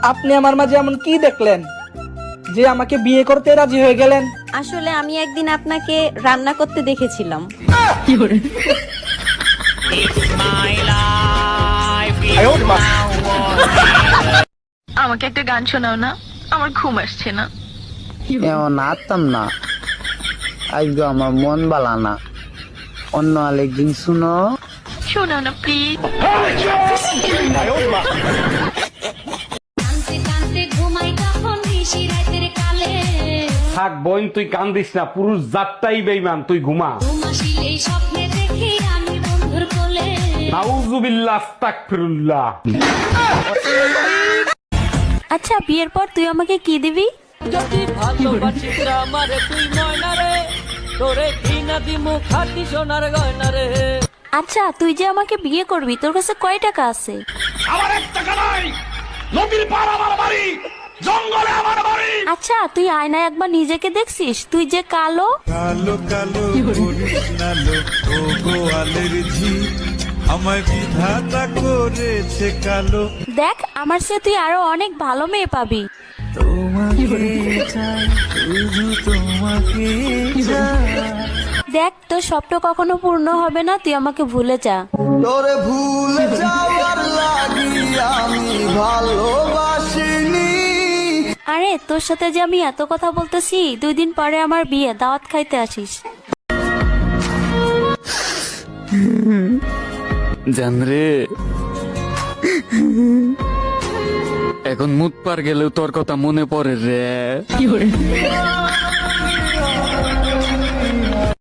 আপনি আমার মাঝে এমন কি দেখলেন? যে আমাকে বিয়ে করতে রাজি হয়ে গেলেন? আসলে আমি একদিন আপনাকে রান্না করতে দেখেছিলাম। আমাকে একটা গান শোনাও না আমার ঘুম আসছে না। এমন আত্মাম না। আজকে আমার মন বালা না। অন্য আরেকদিন শুনো। শোনাও না প্লিজ থাক বোন তুই কান্দিস না পুরুষ জাতটাই বেইমান তুই ঘুমা। নাউজুবিল্লাহ আস্তাগফিরুল্লাহ। আচ্ছা বিয়ের পর তুই আমাকে কি দিবি? আচ্ছা তুই যে আমাকে বিয়ে করবি তোর কাছে কয় টাকা আছে? আচ্ছা তুই আয়নায় একবার নিজেকে দেখছিস? তুই যে কালো। কালো কালো করিস না লো ও গোয়ালের ঝি। আমায় বিধাতা করেছে কালো। দেখ আমার সে তুই আরও অনেক ভালো মেয়ে পাবি। দেখ তোর স্বপ্ন কখনো পূর্ণ হবে না তুই আমাকে ভুলে যা। তোরে ভুলে যাওয়ার আরে তোর সাথে যে আমি এত কথা বলতেছি দুই দিন পরে আমার বিয়ে দাওয়াত খাইতে আসিস। জানরে। এখন মুত পার গেলেও তোর কথা মনে পড়ে রে।